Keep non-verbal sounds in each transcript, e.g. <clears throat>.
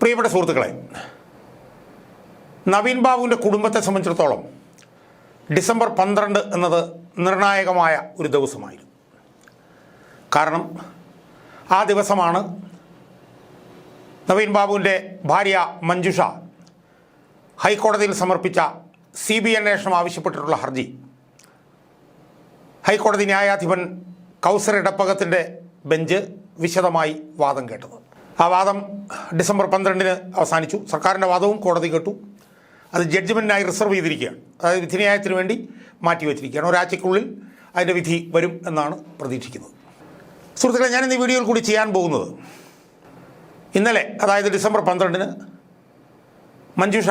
പ്രിയപ്പെട്ട സുഹൃത്തുക്കളെ നവീൻ ബാബുവിന്റെ കുടുംബത്തെ സംബന്ധിച്ചിടത്തോളം ഡിസംബർ പന്ത്രണ്ട് എന്നത് നിർണായകമായ ഒരു ദിവസമായിരുന്നു. കാരണം ആ ദിവസമാണ് നവീൻ ബാബുവിന്റെ ഭാര്യ മഞ്ജുഷ ഹൈക്കോടതിയിൽ സമർപ്പിച്ച സി ബി അന്വേഷണം ആവശ്യപ്പെട്ടിട്ടുള്ള ഹർജി. ഹൈക്കോടതി ന്യായാധിപൻ കൗസർ ഇടപ്പകത്തിന്റെ ബെഞ്ച് വിശദമായി വാദം കേട്ടത്. ആ വാദം ഡിസംബർ പന്ത്രണ്ടിന് അവസാനിച്ചു. സർക്കാരിന്റെ വാദവും കോടതി കേട്ടു. അത് ജഡ്ജ്മെന്റിനായി റിസർവ് ചെയ്തിരിക്കുകയാണ്. അതായത് വിധിന്യായത്തിന് വേണ്ടി മാറ്റിവെച്ചിരിക്കുകയാണ്. ഒരാഴ്ചയ്ക്കുള്ളിൽ അതിന്റെ വിധി വരും എന്നാണ് പ്രതീക്ഷിക്കുന്നത്. സുഹൃത്തുക്കളെ ഞാൻ ഇന്ന് ഈ വീഡിയോയിൽ കൂടി ചെയ്യാൻ പോകുന്നത് ഇന്നലെ അതായത് ഡിസംബർ പന്ത്രണ്ടിന് മഞ്ജുഷ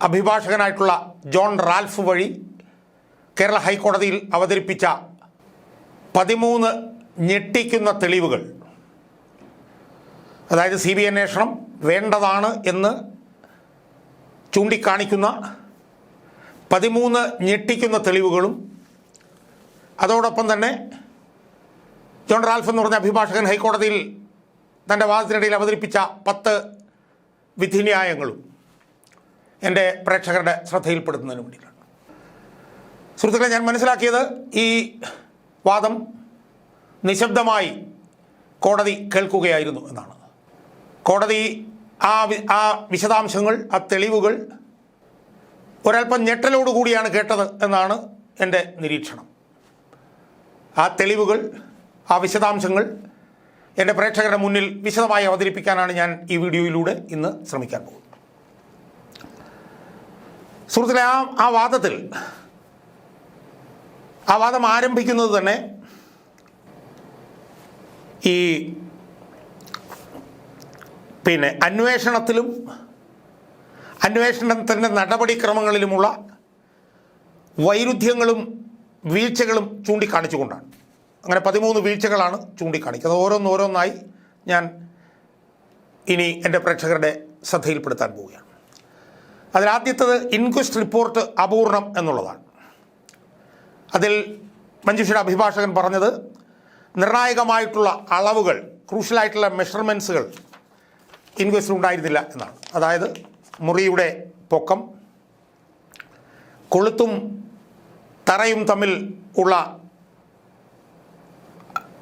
അഭിഭാഷകനായിട്ടുള്ള ജോൺ റാൽഫ് വഴി കേരള ഹൈക്കോടതിയിൽ അവതരിപ്പിച്ച പതിമൂന്ന് ഞെട്ടിക്കുന്ന തെളിവുകൾ അതായത് സി ബി അന്വേഷണം വേണ്ടതാണ് എന്ന് ചൂണ്ടിക്കാണിക്കുന്ന പതിമൂന്ന് ഞെട്ടിക്കുന്ന തെളിവുകളും അതോടൊപ്പം തന്നെ ജോൺ റാൽഫ് എന്ന് പറഞ്ഞ അഭിഭാഷകൻ ഹൈക്കോടതിയിൽ തന്റെ വാദത്തിനിടയിൽ അവതരിപ്പിച്ച പത്ത് വിധിന്യായങ്ങളും എന്റെ പ്രേക്ഷകരുടെ ശ്രദ്ധയിൽപ്പെടുത്തുന്നതിന് വേണ്ടിയിട്ടാണ്. സുഹൃത്തുക്കളെ ഞാൻ മനസ്സിലാക്കിയത് ഈ വാദം നിശബ്ദമായി കോടതി കേൾക്കുകയായിരുന്നു എന്നാണ്. കോടതി ആ ആ വിശദാംശങ്ങൾ ആ തെളിവുകൾ ഒരല്പം ഞെട്ടലോടുകൂടിയാണ് കേട്ടത് എന്നാണ് എന്റെ നിരീക്ഷണം. ആ തെളിവുകൾ ആ വിശദാംശങ്ങൾ എന്റെ പ്രേക്ഷകരുടെ മുന്നിൽ വിശദമായി അവതരിപ്പിക്കാനാണ് ഞാൻ ഈ വീഡിയോയിലൂടെ ഇന്ന് ശ്രമിക്കാൻ പോകുന്നത്. സുഹൃത്തുക്കളെ ആ ആ വാദത്തിൽ ആ വാദം ആരംഭിക്കുന്നത് തന്നെ ഈ പിന്നെ അന്വേഷണത്തിലും അന്വേഷണത്തിന്റെ നടപടിക്രമങ്ങളിലുമുള്ള വൈരുദ്ധ്യങ്ങളും വീഴ്ചകളും ചൂണ്ടിക്കാണിച്ചുകൊണ്ടാണ്. അങ്ങനെ പതിമൂന്ന് വീഴ്ചകളാണ് ചൂണ്ടിക്കാണിക്കുന്നത്. ഓരോന്നോരോന്നായി ഞാൻ ഇനി എന്റെ പ്രേക്ഷകരുടെ ശ്രദ്ധയിൽപ്പെടുത്താൻ പോവുകയാണ്. അതിലാദ്യത്തത് ഇൻക്വസ്റ്റ് റിപ്പോർട്ട് അപൂർണം എന്നുള്ളതാണ്. അതിൽ മഞ്ജുഷയുടെ അഭിഭാഷകൻ പറഞ്ഞത് നിർണായകമായിട്ടുള്ള അളവുകൾ ക്രൂഷ്യലായിട്ടുള്ള മെഷർമെന്റ്സുകൾ ഇൻക്വസ്റ്റിൽ ഉണ്ടായിരുന്നില്ല എന്നാണ്. അതായത് മുറിയുടെ പൊക്കം കൊളുത്തും തറയും തമ്മിൽ ഉള്ള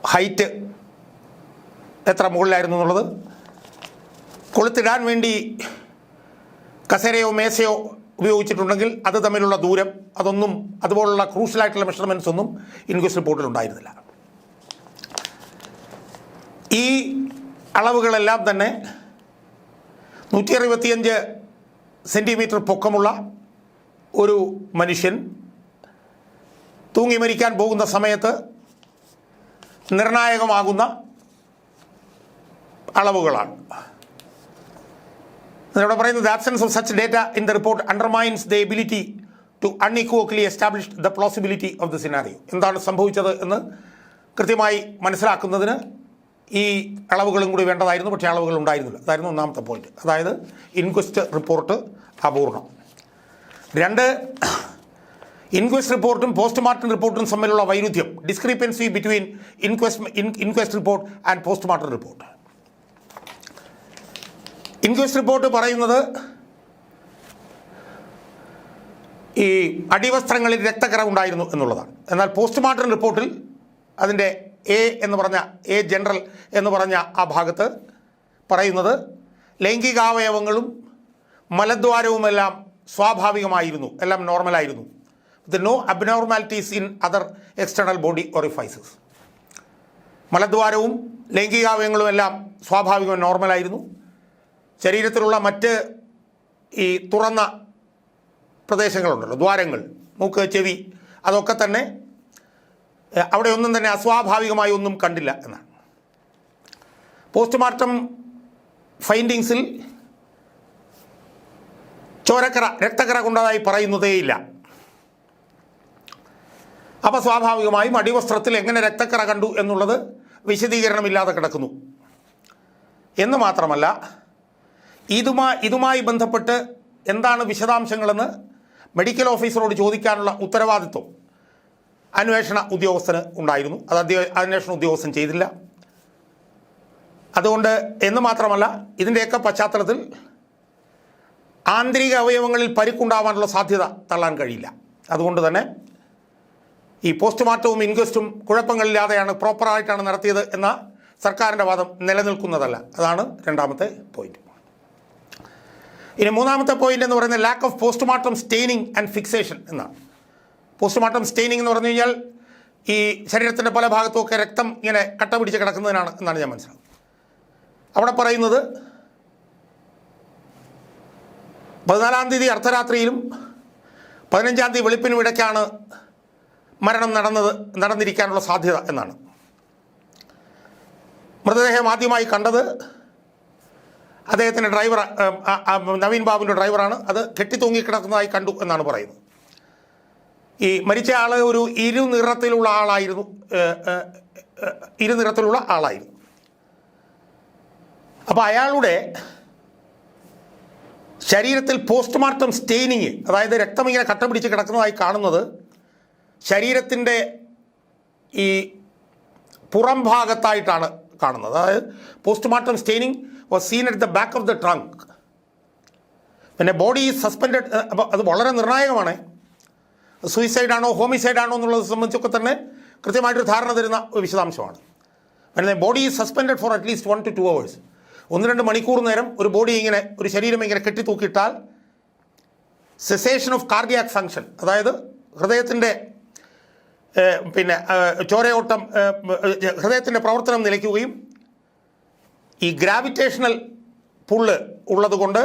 ഹൈറ്റ് എത്ര മുകളിലായിരുന്നു എന്നുള്ളത് കൊളുത്തിടാൻ വേണ്ടി കസേരയോ മേശയോ ഉപയോഗിച്ചിട്ടുണ്ടെങ്കിൽ അത് തമ്മിലുള്ള ദൂരം അതൊന്നും അതുപോലുള്ള ക്രൂഷ്യലായിട്ടുള്ള മെഷർമെന്റ്സ് ഒന്നും ഇൻക്വസ്റ്റ് റിപ്പോർട്ടിൽ ഉണ്ടായിരുന്നില്ല. ഈ അളവുകളെല്ലാം തന്നെ നൂറ്റി അറുപത്തിയഞ്ച് സെന്റിമീറ്റർ പൊക്കമുള്ള ഒരു മനുഷ്യൻ തൂങ്ങി മരിക്കാൻ പോകുന്ന സമയത്ത് നിർണായകമാകുന്ന അളവുകളാണ്. ഇവിടെ പറയുന്നത് absence of such data in the report undermines the ability to unequivocally establish the plausibility of the scenario എന്താണ് സംഭവിച്ചത് എന്ന് കൃത്യമായി മനസ്സിലാക്കുന്നതിന് ഈ അളവുകളും കൂടി വേണ്ടതായിരുന്നു പക്ഷേ അളവുകൾ ഉണ്ടായിരുന്നില്ല. അതായിരുന്നു ഒന്നാമത്തെ പോയിന്റ് അതായത് ഇൻക്വസ്റ്റ് റിപ്പോർട്ട് അപൂർണം. രണ്ട് ഇൻക്വസ്റ്റ് റിപ്പോർട്ടും പോസ്റ്റ്മോർട്ടം റിപ്പോർട്ടും തമ്മിലുള്ള വൈരുദ്ധ്യം discrepancy between inquest inquest report and postmortem report inquest report പറയുന്നത് ഈ അടിവസ്ത്രങ്ങളിൽ രക്തക്കറ ഉണ്ടായിരുന്നു എന്നുള്ളതാണ്. എന്നാൽ പോസ്റ്റ്മോർട്ടം റിപ്പോർട്ടിൽ അതിന്റെ എ എന്ന് പറഞ്ഞ എ ജനറൽ എന്ന് പറഞ്ഞ ആ ഭാഗത്ത് പറയുന്നത് ലൈംഗികാവയവങ്ങളും മലദ്വാരവുമെല്ലാം സ്വാഭാവികമായിരുന്നു എല്ലാം നോർമലായിരുന്നു. The no abnormalities in other external body orifices മലദ്വാരവും ലൈംഗികാവയവങ്ങളും എല്ലാം സ്വാഭാവികവും നോർമലായിരുന്നു. ശരീരത്തിലുള്ള മറ്റ് ഈ തുറന്ന പ്രദേശങ്ങളുണ്ടല്ലോ ദ്വാരങ്ങൾ മൂക്ക് ചെവി അതൊക്കെ തന്നെ അവിടെ ഒന്നും തന്നെ അസ്വാഭാവികമായി ഒന്നും കണ്ടില്ല എന്നാണ്. പോസ്റ്റ്മോർട്ടം ഫൈൻഡിങ്സിൽ ചോരക്കറ രക്തക്കറ കൊണ്ടതായി പറയുന്നതേയില്ല അപ്പോൾ സ്വാഭാവികമായും അടിവസ്ത്രത്തിൽ എങ്ങനെ രക്തക്കറ കണ്ടു എന്നുള്ളത് വിശദീകരണമില്ലാതെ കിടക്കുന്നു. എന്ന് മാത്രമല്ല ഇതുമായി ഇതുമായി ബന്ധപ്പെട്ട് എന്താണ് വിശദാംശങ്ങളെന്ന് മെഡിക്കൽ ഓഫീസറോട് ചോദിക്കാനുള്ള ഉത്തരവാദിത്വം. അന്വേഷണ ഉദ്യോഗസ്ഥന് ഉണ്ടായിരുന്നു. അത് അന്വേഷണ ഉദ്യോഗസ്ഥൻ ചെയ്തില്ല. അതുകൊണ്ട് എന്ന് മാത്രമല്ല ഇതിന്റെയൊക്കെ പശ്ചാത്തലത്തിൽ ആന്തരിക അവയവങ്ങളിൽ പരിക്കുണ്ടാവാനുള്ള സാധ്യത തള്ളാൻ കഴിയില്ല. അതുകൊണ്ട് തന്നെ ഈ പോസ്റ്റ്മോർട്ടവും ഇൻക്വസ്റ്റും കുഴപ്പങ്ങളില്ലാതെയാണ് പ്രോപ്പറായിട്ടാണ് നടത്തിയത് എന്ന സർക്കാരിന്റെ വാദം നിലനിൽക്കുന്നതല്ല. അതാണ് രണ്ടാമത്തെ പോയിന്റ്. ഇനി മൂന്നാമത്തെ പോയിന്റ് എന്ന് പറയുന്നത് lack of postmortem staining and fixation എന്നാണ്. പോസ്റ്റ്മോർട്ടം സ്റ്റെയിനിങ് എന്ന് പറഞ്ഞു കഴിഞ്ഞാൽ ഈ ശരീരത്തിന്റെ പല ഭാഗത്തുമൊക്കെ രക്തം ഇങ്ങനെ കട്ട പിടിച്ച് കിടക്കുന്നതിനാണ് എന്നാണ് ഞാൻ മനസ്സിലാക്കുന്നത്. അവിടെ പറയുന്നത് പതിനാലാം തീയതി അർദ്ധരാത്രിയിലും പതിനഞ്ചാം തീയതി വെളുപ്പിനും ഇടയ്ക്കാണ് മരണം നടന്നത് നടന്നിരിക്കാനുള്ള സാധ്യത എന്നാണ്. മൃതദേഹം ആദ്യമായി കണ്ടത് അദ്ദേഹത്തിന്റെ ഡ്രൈവർ നവീൻ ബാബുവിന്റെ ഡ്രൈവറാണ്. അത് കെട്ടിത്തൂങ്ങിക്കിടക്കുന്നതായി കണ്ടു എന്നാണ് പറയുന്നത്. ഈ മരിച്ച ആൾ ഒരു ഇരുനിറത്തിലുള്ള ആളായിരുന്നു. ഇരുനിറത്തിലുള്ള ആളായിരുന്നു. അപ്പോൾ അയാളുടെ ശരീരത്തിൽ പോസ്റ്റ്മോർട്ടം സ്റ്റെയിനിങ് അതായത് രക്തം ഇങ്ങനെ കട്ട പിടിച്ച് കിടക്കുന്നതായി കാണുന്നത് ശരീരത്തിന്റെ ഈ പുറം ഭാഗത്തായിട്ടാണ് കാണുന്നത്. അതായത് postmortem staining was seen at the back of the trunk പിന്നെ ബോഡി സസ്പെൻഡ് അത് വളരെ നിർണായകമാണ്. സൂയിസൈഡ് ആണോ ഹോമിസൈഡ് ആണോ എന്നുള്ളത് സംബന്ധിച്ചൊക്കെ തന്നെ കൃത്യമായിട്ടൊരു ധാരണ തരുന്ന ഒരു വിശദാംശമാണ്. പിന്നെ body is suspended for at least one two two hours ഒന്ന് രണ്ട് മണിക്കൂർ നേരം ഒരു ബോഡി ഇങ്ങനെ ഒരു ശരീരം ഇങ്ങനെ കെട്ടിത്തൂക്കിയിട്ടാൽ സെസേഷൻ ഓഫ് കാർഡിയാക് ഫങ്ഷൻ അതായത് ഹൃദയത്തിന്റെ പിന്നെ ചോരയോട്ടം ഹൃദയത്തിന്റെ പ്രവർത്തനം നിലയ്ക്കുകയും ഈ ഗ്രാവിറ്റേഷണൽ പുള്ള് ഉള്ളതുകൊണ്ട്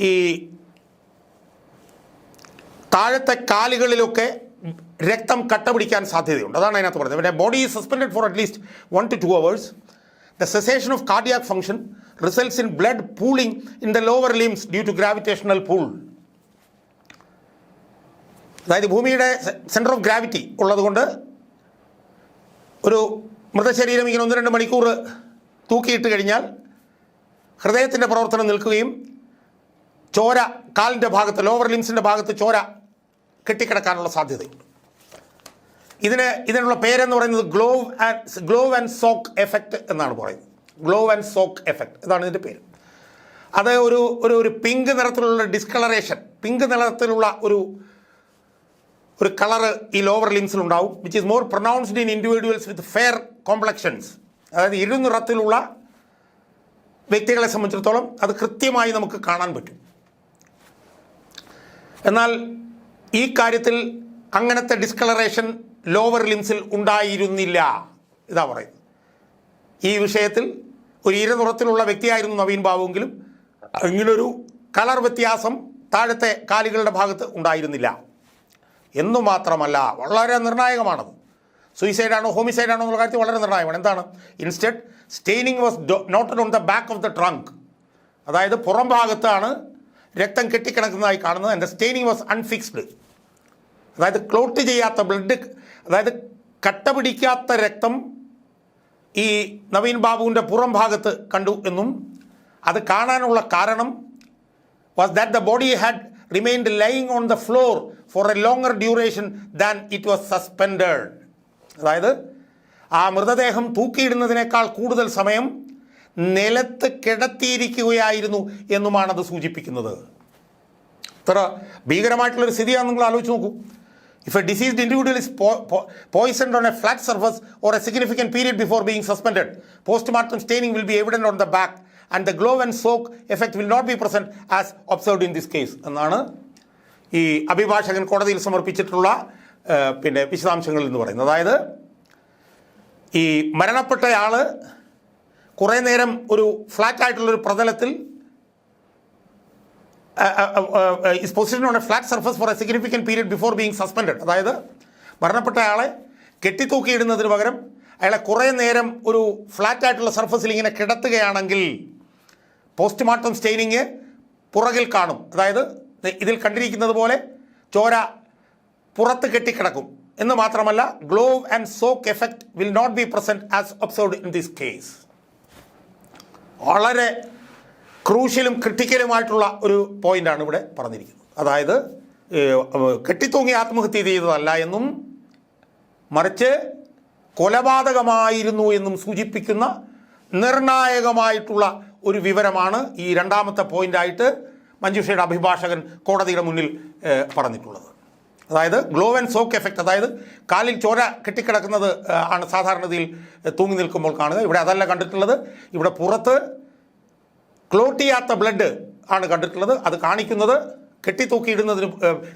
ഈ താഴത്തെ കാലുകളിലൊക്കെ രക്തം കട്ട പിടിക്കാൻ സാധ്യതയുണ്ട്. അതാണ് അതിനകത്ത് പറഞ്ഞത് പിന്നെ body is suspend for at least one two two hours the cessation of cardiac function results in blood pooling in the lower limbs due to gravitational pool അതായത് ഭൂമിയുടെ സെന്റർ ഓഫ് ഗ്രാവിറ്റി ഉള്ളതുകൊണ്ട് ഒരു മൃതശരീരം ഇങ്ങനെ ഒന്ന് രണ്ട് മണിക്കൂർ തൂക്കിയിട്ട് കഴിഞ്ഞാൽ ഹൃദയത്തിന്റെ പ്രവർത്തനം നിൽക്കുകയും ചോര കാലിന്റെ ഭാഗത്ത് ലോവർ ലിംസിന്റെ ഭാഗത്ത് ചോര കെട്ടിക്കിടക്കാനുള്ള സാധ്യതയുണ്ട് ഇതിന് ഇതിനുള്ള പേരെന്ന് പറയുന്നത് glove and glove and sock effect എന്നാണ് പറയുന്നത്. ഗ്ലോവ് ആൻഡ് സോക്ക് എഫക്റ്റ് ഇതാണ് ഇതിന്റെ പേര്. അത് ഒരു ഒരു ഒരു പിങ്ക് നിറത്തിലുള്ള ഡിസ്കളറേഷൻ പിങ്ക് നിറത്തിലുള്ള ഒരു ഒരു കളറ് ഈ lower ലിംസിലുണ്ടാവും which is more pronounced in individuals with fair complexions അതായത് ഇരുനിറത്തിലുള്ള വ്യക്തികളെ സംബന്ധിച്ചിടത്തോളം അത് കൃത്യമായി നമുക്ക് കാണാൻ പറ്റും. എന്നാൽ ഈ കാര്യത്തിൽ അങ്ങനത്തെ ഡിസ്കളറേഷൻ ലോവർ ലിംസിൽ ഉണ്ടായിരുന്നില്ല. ഇതാ പറയുന്നത്. ഈ വിഷയത്തിൽ ഒരു ഇരുനിറത്തിലുള്ള വ്യക്തിയായിരുന്നു നവീൻ ബാബുവെങ്കിലും ഇങ്ങനൊരു കളർ വ്യത്യാസം താഴത്തെ കാലുകളുടെ ഭാഗത്ത് ഉണ്ടായിരുന്നില്ല. എന്നു മാത്രമല്ല വളരെ നിർണായകമാണത്. സൂയിസൈഡ് ആണോ ഹോമിസൈഡ് ആണോ എന്നുള്ള കാര്യത്തിൽ വളരെ നിർണായകമാണ്. എന്താണ്? Instead staining was not on the back of the trunk അതായത് പുറം ഭാഗത്താണ് രക്തം കെട്ടിക്കിടക്കുന്നതായി കാണുന്നത്. എന്റെ സ്റ്റെയിനിങ് വാസ് അൺഫിക്സ്ഡ് അതായത് ക്ലോട്ട് ചെയ്യാത്ത ബ്ലഡ് അതായത് കട്ട പിടിക്കാത്ത രക്തം ഈ നവീൻ ബാബുവിന്റെ പുറം ഭാഗത്ത് കണ്ടു എന്നും അത് കാണാനുള്ള കാരണം was that the body had remained lying on the floor for a longer duration than it was suspend അതായത് ആ മൃതദേഹം തൂക്കിയിടുന്നതിനേക്കാൾ കൂടുതൽ സമയം നിലത്ത് കിടത്തിയിരിക്കുകയായിരുന്നു എന്നുമാണത് സൂചിപ്പിക്കുന്നത്. ഇത്ര ഭീകരമായിട്ടുള്ളൊരു സ്ഥിതിയാണെന്ന് നിങ്ങൾ ആലോചിച്ച് നോക്കൂ. If a deceased individual is poisoned on a flat surface or a significant period before being suspended, postmortem staining will be evident on the back and the glow and sock effect will not be present as observed in this case എന്നാണ് ഈ അഭിഭാഷകൻ കോടതിയിൽ സമർപ്പിച്ചിട്ടുള്ള പിന്നെ വിശദാംശങ്ങൾ എന്ന് പറയുന്നത്. അതായത് ഈ മരണപ്പെട്ടയാൾ കുറേ നേരം ഒരു ഫ്ലാറ്റായിട്ടുള്ളൊരു പ്രതലത്തിൽ is position on a flat surface for a significant period before being suspended അതായത് മരണപ്പെട്ട ആളെ കെട്ടിത്തൂക്കിയിടുന്നതിന് പകരം അയാളെ കുറേ നേരം ഒരു ഫ്ലാറ്റ് ആയിട്ടുള്ള സർഫസിൽ ഇങ്ങനെ കിടത്തുകയാണെങ്കിൽ പോസ്റ്റ്മോർട്ടം സ്റ്റെയിനിങ് പുറകിൽ കാണും. അതായത് ഇതിൽ കണ്ടിരിക്കുന്നത് പോലെ ചോര പുറത്ത് കെട്ടിക്കിടക്കും. എന്ന് മാത്രമല്ല glove and sock effect will not be present as observed in this case വളരെ ക്രൂഷ്യലും ക്രിട്ടിക്കലുമായിട്ടുള്ള ഒരു പോയിന്റാണ് ഇവിടെ പറഞ്ഞിരിക്കുന്നത്. അതായത് കെട്ടിത്തൂങ്ങി ആത്മഹത്യ ചെയ്തതല്ല എന്നും മറിച്ച് കൊലപാതകമായിരുന്നു എന്നും സൂചിപ്പിക്കുന്ന നിർണായകമായിട്ടുള്ള ഒരു വിവരമാണ് ഈ രണ്ടാമത്തെ പോയിന്റായിട്ട് മഞ്ജുഷയുടെ അഭിഭാഷകൻ കോടതിയുടെ മുന്നിൽ പറഞ്ഞിട്ടുള്ളത്. അതായത് ഗ്ലോ ആൻഡ് സോക്ക് എഫക്റ്റ് അതായത് കാലിൽ ചോര കെട്ടിക്കിടക്കുന്നത് ആണ് സാധാരണതയിൽ തൂങ്ങി നിൽക്കുമ്പോൾ കാണുക. ഇവിടെ അതല്ല കണ്ടിട്ടുള്ളത്. ഇവിടെ പുറത്ത് ക്ലോട്ട് ചെയ്യാത്ത ബ്ലഡ് ആണ് കണ്ടിട്ടുള്ളത്. അത് കാണിക്കുന്നത് കെട്ടിത്തൂക്കിയിടുന്നതിന്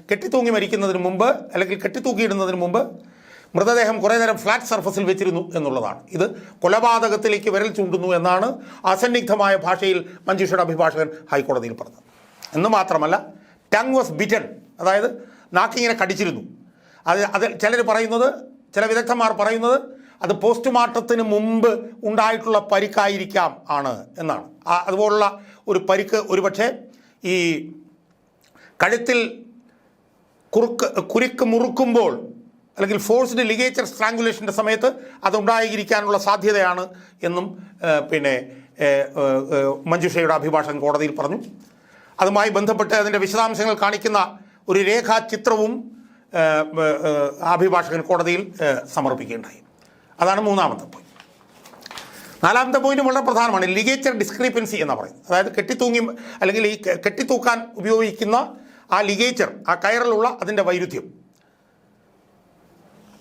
കെട്ടിത്തൂങ്ങി മരിക്കുന്നതിന് മുമ്പ് അല്ലെങ്കിൽ കെട്ടിത്തൂക്കിയിടുന്നതിന് മുമ്പ് മൃതദേഹം കുറേ നേരം ഫ്ലാറ്റ് സർഫസിൽ വെച്ചിരുന്നു എന്നുള്ളതാണ്. ഇത് കൊലപാതകത്തിലേക്ക് വിരൽ ചൂണ്ടുന്നു എന്നാണ് അസന്നിഗ്ധമായ ഭാഷയിൽ മഞ്ജുഷയുടെ അഭിഭാഷകൻ ഹൈക്കോടതിയിൽ പറഞ്ഞത്. എന്ന് മാത്രമല്ല ടങ് വാസ് ബിറ്റൺ അതായത് നാക്കിങ്ങനെ കടിച്ചിരുന്നു. അത് അത് ചിലർ പറയുന്നത് ചില വിദഗ്ധന്മാർ പറയുന്നത് അത് പോസ്റ്റ്മോർട്ടത്തിന് മുമ്പ് ഉണ്ടായിട്ടുള്ള പരിക്കായിരിക്കാം ആണ് എന്നാണ്. അതുപോലുള്ള ഒരു പരിക്ക് ഒരുപക്ഷെ ഈ കഴുത്തിൽ കുറുക്ക് കുരുക്ക് മുറുക്കുമ്പോൾ അല്ലെങ്കിൽ ഫോഴ്സ്ഡ് ലിഗേച്ചർ സ്ട്രാങ്കുലേഷന്റെ സമയത്ത് അതുണ്ടായിരിക്കാനുള്ള സാധ്യതയാണ് എന്നും പിന്നെ മഞ്ജുഷയുടെ അഭിഭാഷകൻ കോടതിയിൽ പറഞ്ഞു. അതുമായി ബന്ധപ്പെട്ട് അതിന്റെ വിശദാംശങ്ങൾ കാണിക്കുന്ന ഒരു രേഖാചിത്രവും അഭിഭാഷകൻ കോടതിയിൽ സമർപ്പിക്കുകയുണ്ടായി. അതാണ് മൂന്നാമത്തെ പോയിന്റ് നാലാമത്തെ പോയിന്റ് വളരെ പ്രധാനമാണ്. ലിഗേച്ചർ ഡിസ്ക്രിപ്പൻസി എന്ന് പറയുന്നത്. അതായത് കെട്ടിത്തൂങ്ങി അല്ലെങ്കിൽ ഈ കെട്ടിത്തൂക്കാൻ ഉപയോഗിക്കുന്ന ആ ലിഗേച്ചർ ആ കയറിലുള്ള അതിന്റെ വൈരുദ്ധ്യം.